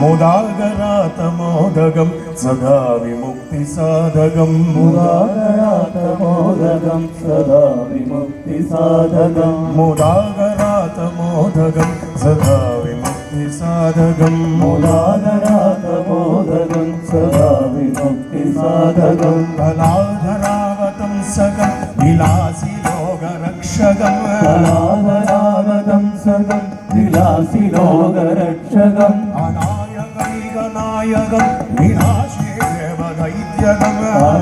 मुदागरातमोदगं सदा विमुक्तिसाधकं मुदागरातमोदगं सदा विमुक्तिसाधकं मुदागरातमोदगं सदा विमुक्तिसाधकं मुदागरातमोदगं सदा विमुक्तिसाधकं कलाधरावतं सकं विलासि रोगरक्षकं कलाधरावतं सकं विलासि रोगरक्षकम् अना నాయకం వినాశి దేవ దైత్యకం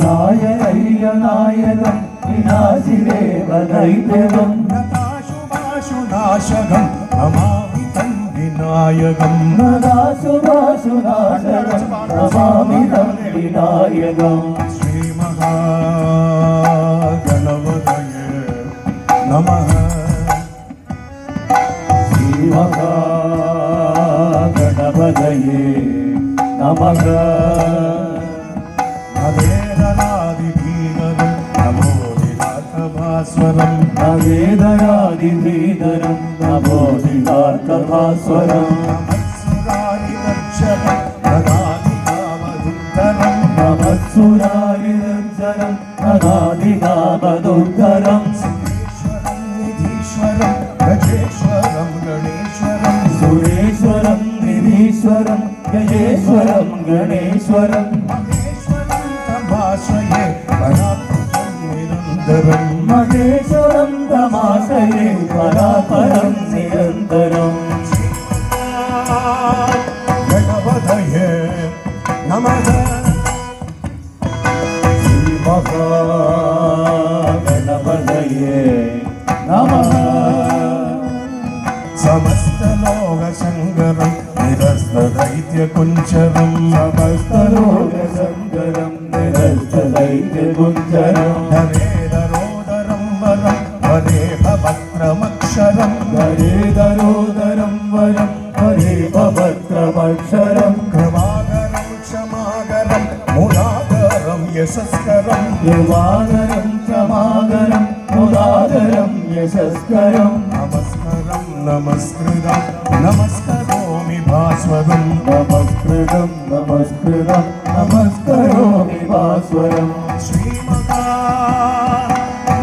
నాయ ఐయ నాయకం వినాశి దేవ దైత్యకం నతాశుభాశు నాశకం నమామితం వినాయకం. నతాశుభాశు నాశకం నమామితం వినాయకం శ్రీ మహా నమః. శ్రీ మహా ಮಗ ಅವೇದರಾದಿ ಭೀಮರು ಅಬೋಧಿನಾಥ ಭಾಸ್ವರಂ ಅವೇದರಾದಿ ಭೀಧರಂ ಅಬೋಧಿನಾಥ ಭಾಸ್ವರಂ ಸುರಾರಿ ರಕ್ಷಣ ಪ್ರದಾನಿ ಕಾಮದುರ್ಧರಂ ಮಮತ್ಸುರಾರಿ ರಂಜನಂ ಪ್ರದಾನಿ ಕಾಮದುರ್ಧರಂ సమస్తలోక శంకరం నిరస్త దైత్య కుంచరం సమస్తలోక శంకరం నిరస్త దైత్య కుంచరం హరేదరోదరం వరం హరే భవక్రమక్షరం హరే നമസ്കൃതം നമസ്കരോമി ഭാസ്വരം. നമസ്കൃതം നമസ്കൃതം നമസ്കരോമി ഭാസ്വരം. ശ്രീമഹാ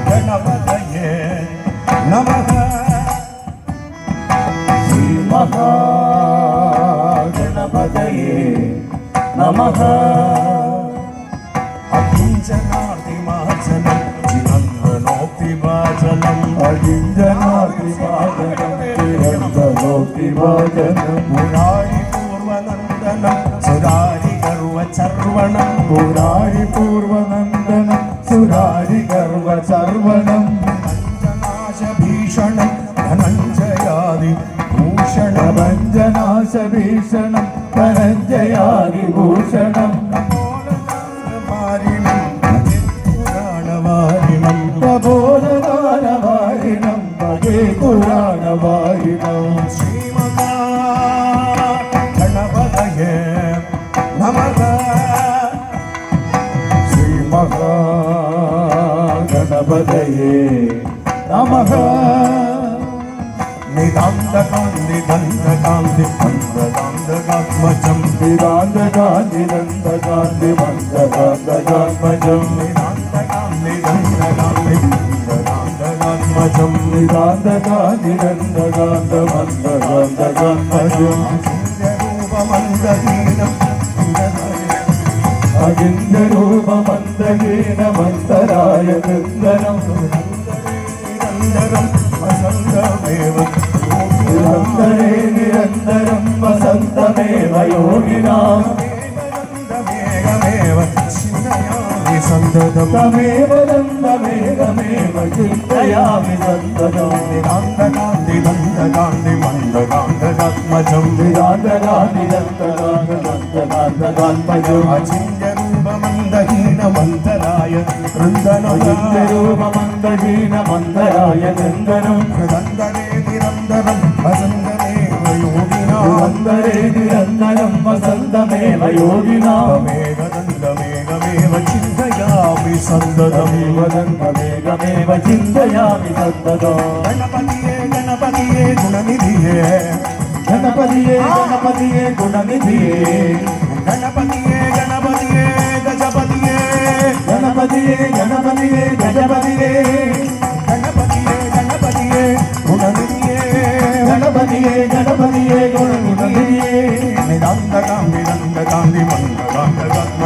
ഗണപതയേ നമഃ നമഃ. അകിഞ്ചനാർത്തിമാചനം ചിനന്ദനോക്തിവാചനം അജിഞ്ചനാതിവാചനം ചിരന്തലോകിവാചനം മുരാരി പൂർവനന്ദനം സുരാരി ഗർവചർവണം പുരാരി പൂർവനന്ദനം സുരാരി ഗർവചർവണം പഞ്ചനാശഭീഷണം ധനഞ്ജയാതി ഭൂഷണം. പ്രപഞ്ചനാശഭീഷണം ധനഞ്ജയാദിഭൂഷണം മാരിണം പുരാണവാരിണം പ്രബോധകാലവാരിണം ഭജേ പുരാണവാരിണം നമഃ നിതാന്തകാന്തി ദന്തകാന്തി മന്ത്രകാന്തകാത്മജം നിതാന്തകാന്തി നന്ദകാന്തി മന്ദകാന്തകാത്മജം നിതാന്തകാന്തി ദന്തകാന്തി മന്ത്രകാന്തകാത്മജം നിതാന്തകാന്തി നന്ദകാന്ത മന്ദകാന്തകാത്മജം രൂപമന്ദഹീനം അജിന്ദരൂപമന്ദഹീന മന്ദരായ നന്ദനം നിരന്തരം വസന്തമേവ നിരന്തരേ നിരന്തരം വസന്തമേവ യോഗിനാം. മേഘമേവ ചിന്തയാമി സന്തതം. തമേവ നന്ദമേകമേവ ചിന്തയാമി സന്തതം. നിതാന്തകാന്തി ദന്തകാന്തി മന്ദകാന്തകാത്മജം നിരാന്തകാന്തി നന്ദകാന്ത നന്ദകാന്തകാത്മജം അചിന്യരൂപമന്ദഹീനമന്തരായ மந்தராய நந்தனம் வந்தரே நிரந்தரம் வசந்தமேவ யோகினா வந்தரே நிரந்தரம் வசந்தமேவ யோகினா மேகதந்தமேகமேவ சிந்தயாமி சந்ததம் வதந்தமேகமேவ சிந்தயாமி சந்ததம் கணபதியே கணபதியே குணநிதியே கணபதியே கணபதியே குணநிதியே கணபதியே கணபதியே கஜபதியே கணபதியே கணபதியே கஜபதியே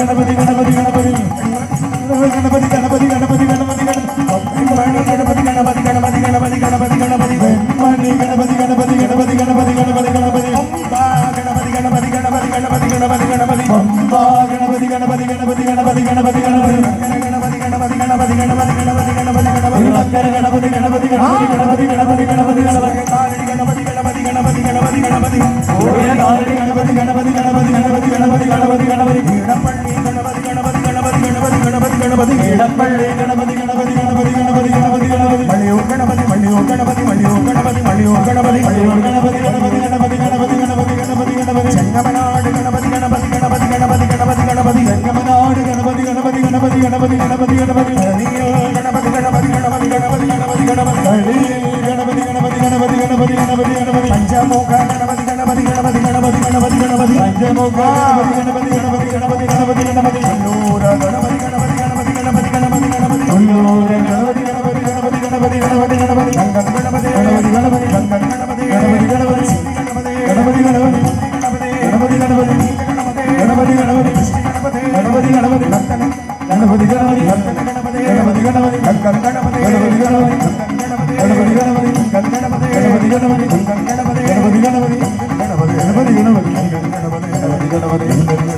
கணபதி கணபதி கணபதி கணபதி கணபதி கணபதி கணபதி கணபதி கணபதி கணபதி கணபதி கணபதி கணபதி கணபதி வெண்மணி கணபதி கணபதி கணபதி கணபதி கணபதி கணபதி அம்பா கணபதி கணபதி கணபதி கணபதி கணபதி கணபதி அம்பா கணபதி கணபதி கணபதி கணபதி கணபதி கணபதி கணபதி கணபதி கணபதி கணபதி கணபதி கணபதி கணபதி கணபதி கணபதி கணபதி கணபதி கணபதி இடம் பள்ளி ഗണപതി ഗണപതി ഗണപതി ഗണപതി ഗണപതി ഗണപതി